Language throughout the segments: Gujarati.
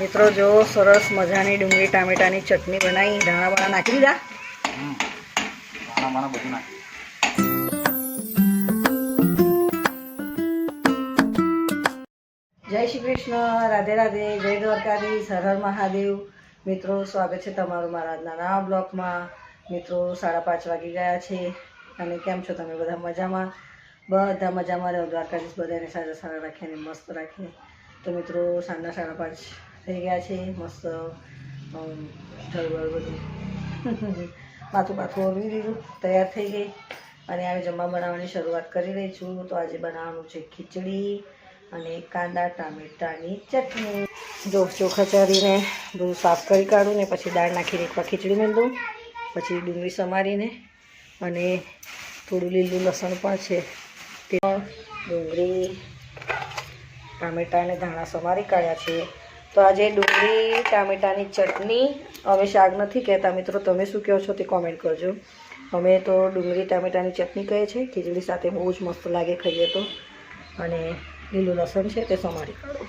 મિત્રો જો સરસ મજાની ડુંગળી ટામેટાની ચટણી બનાવી ધાણા બાણા નાખી દીધા. હમ. બાણા બધું નાખી જય શ્રી કૃષ્ણ રાધે રાધે જય દ્વારકાધીશ હર હર મહાદેવ. મિત્રો સ્વાગત છે તમારું મારા નાના બ્લોકમાં બ્લોગમાં. મિત્રો સાડા પાંચ વાગી ગયા છે અને કેમ છો તમે? બધા મજામાં? બધા મજામાં રહો દ્વારકાધીશ બધાને સારા સારા રાખે અને મસ્ત રાખે તો મિત્રો સાંજના સાડા પાંચ થઈ ગયા છે મસ્ત અમ, બધું. માથું પાથું ઓળવી દીધું તૈયાર થઈ ગઈ. અને હવે જમવા બનાવવાની શરૂઆત કરી રહી છું. તો આજે બનાવવાનું છે ખીચડી અને કાંદા ટામેટાની ચટણી. જો ચોખા ચારીને બધું સાફ કરી કાઢું ને પછી દાળ નાખીને એકવાર ખીચડી મેળ દઉં પછી ડુંગળી સમારીને અને થોડું લીલું લસણ પણ છે. તે ડુંગળી ટામેટાં અને ધાણા સમારી કાઢ્યા છે. તો આજે ડુંગળી, ટામેટાની ચટણી અમે શાક નથી કહેતા મિત્રો, તમે શું કહો છો તે કોમેન્ટ કરજો. અમે તો ડુંગળી, ટામેટાની ચટણી કહે છે ખીચડી સાથે બહુ જ મસ્ત લાગે ખાઈએ તો. અને લીલું લસણ છે તે સમારી કાઢો.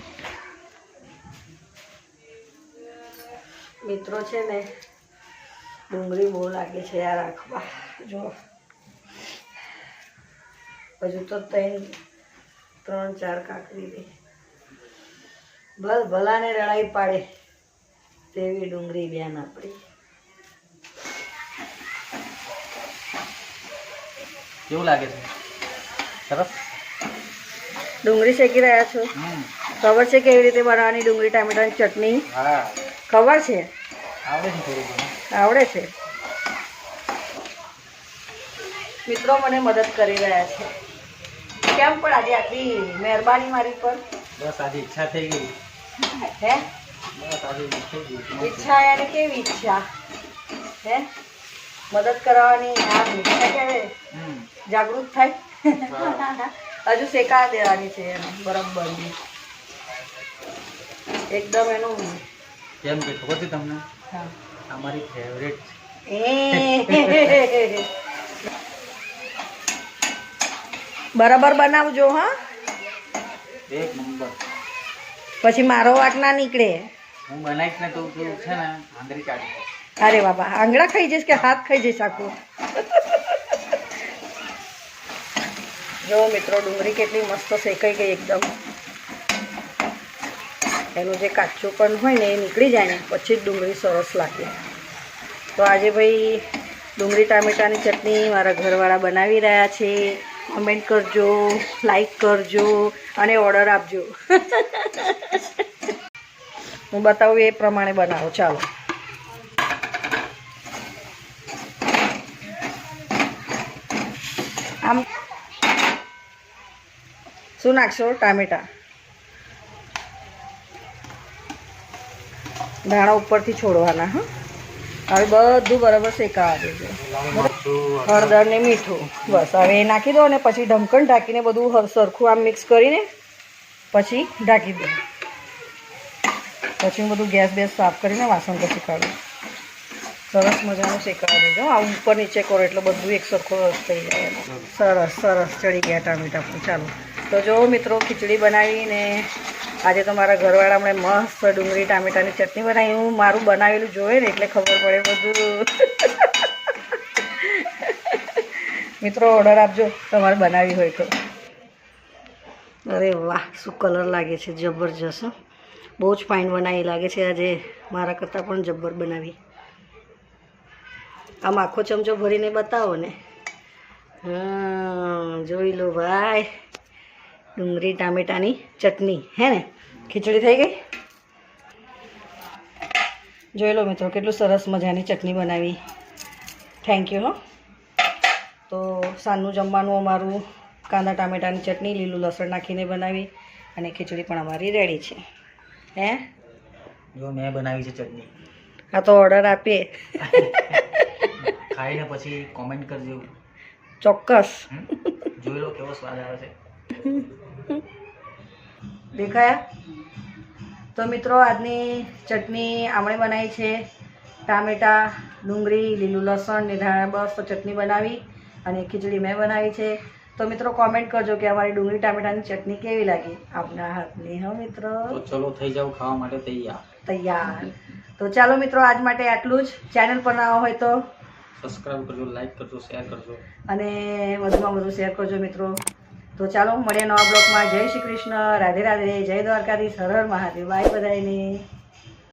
મિત્રો છે ને, ડુંગળી બહુ લાગે છે યાર આંખમાં જો. હજુ તો ત્રણ ત્રણ, ચાર કાકડી ભલ ભલાને રડાઈ પાડે તેવી ડુંગળી બેન આપણી કેવું લાગે છે? સરસ? ડુંગળી શેકી રહ્યા છો? ખબર છે કેવી રીતે બનાવવાની ડુંગળી ટામેટાની ચટણી? ખબર છે? આવડે છે આવડે છે? મિત્રો મને મદદ કરી રહ્યા છે. કેમ પણ આજે આટલી મહેરબાની મારી પર? બસ આજે ઈચ્છા થઈ ગઈ. હે? ઈચ્છા એને કેવી ઈચ્છા? હે? મદદ કરવાની આ ઈચ્છા કે જાગૃત થાય? હજુ શેકા દેવાની છે એને બરાબરની. એકદમ એનું કેમ કે ખબર છે તમને? અમારી ફેવરેટ એ. બરાબર બનાવજો હા. એક નંબર. પછી મારો વાક ના નીકળે. હું બનાવીશ ને તો તું છે ને આંધળી કાઢી અરે બાબા આંગળા ખાઈ જઈશ કે હાથ ખાઈ જઈશ આખું? જો મિત્રો ડુંગળી કેટલી મસ્ત શેકાઈ ગઈ એકદમ. એનું જે કાચું પણ હોય ને એ નીકળી જાય ને પછી જ ડુંગળી સરસ લાગે. તો આજે ભાઈ ડુંગળી ટામેટાની ચટણી મારા ઘરવાળા બનાવી રહ્યા છે. કમેન્ટ કરજો લાઈક કરજો અને ઓર્ડર આપજો. હું બતાવું એ પ્રમાણે બનાવો. ચાલો. આમ શું નાખશો? ટામેટા. ધાણા ઉપરથી છોડવાના, હા. હવે બધું બરાબર શેકાવા દેજો. હળદર ને મીઠું. બસ, હવે એ નાખી દો અને પછી ઢમકણ ઢાંકીને બધું સરખું આમ મિક્સ કરીને પછી ઢાંકી દો. પછી હું બધું ગેસ બેસ સાફ કરીને વાસણ પછી કાઢું. સરસ મજાનું શેકાવા દેજો. આ ઉપર નીચે કરો એટલે બધું એક સરખો રસ થઈ જાય સરસ સરસ. ચડી ગયા ટામેટા પણ. ચાલો. તો જો મિત્રો, ખીચડી બનાવીને આજે તો મારા ઘરવાળા મને મસ્ત ડુંગળી ટામેટાની ચટણી બનાવી. હું મારું બનાવેલું જોવે ને એટલે ખબર પડે બધું. મિત્રો ઓર્ડર આપજો. તમારે બનાવી હોય તો. અરે વાહ, શું કલર લાગે છે, જબરજસ્ત બહુ જ ફાઇન બનાવી લાગે છે. આજે મારા કરતાં પણ જબ્બર બનાવી. આમ આખો ચમચો ભરીને બતાવો ને. હા જોઈ લો ભાઈ. ડુંગળી, ટામેટાની ચટણી, હે ને? ખીચડી થઈ ગઈ? જોઈ લો મિત્રો, કેટલું સરસ મજાની ચટણી બનાવી. થેન્ક યુ હો. તો સાંજનું જમવાનું અમારું કાંદા ટામેટાની ચટણી લીલું લસણ નાખીને બનાવી અને ખીચડી પણ અમારી રેડી છે. હે? જો મેં બનાવી છે ચટણી. આ તો ઓર્ડર આપીએ. ખાઈને પછી કોમેન્ટ કરજો. ચોક્કસ. જોઈ લો કેવો સ્વાદ આવે છે. દેખાયા? તો મિત્રો આજની ચટણી આમણે બનાવી છે. ટામેટાં ડુંગળી લીલું લસણ ને ધાણા બસ તો ચટણી બનાવી. અને ખીચડી મેં બનાવી છે. તો મિત્રો કોમેન્ટ કરજો કે અમારી ડુંગળી ટામેટાની ચટણી કેવી લાગી? આપના હાથની હા મિત્રો? ચલો થઈ જાવ ખાવા માટે તૈયાર. તૈયાર. તો ચાલો મિત્રો આજ માટે આટલું જ. ચેનલ પર ના હોય તો સબસ્ક્રાઇબ કરજો લાઈક કરજો શેર કરજો. અને વધુમાં વધુ શેર કરજો મિત્રો. તો ચાલો મળીએ નવા બ્લોગમાં. જય શ્રી કૃષ્ણ. રાધે રાધે. જય દ્વારકાધીશ. હર હર મહાદેવ. બાય બધાને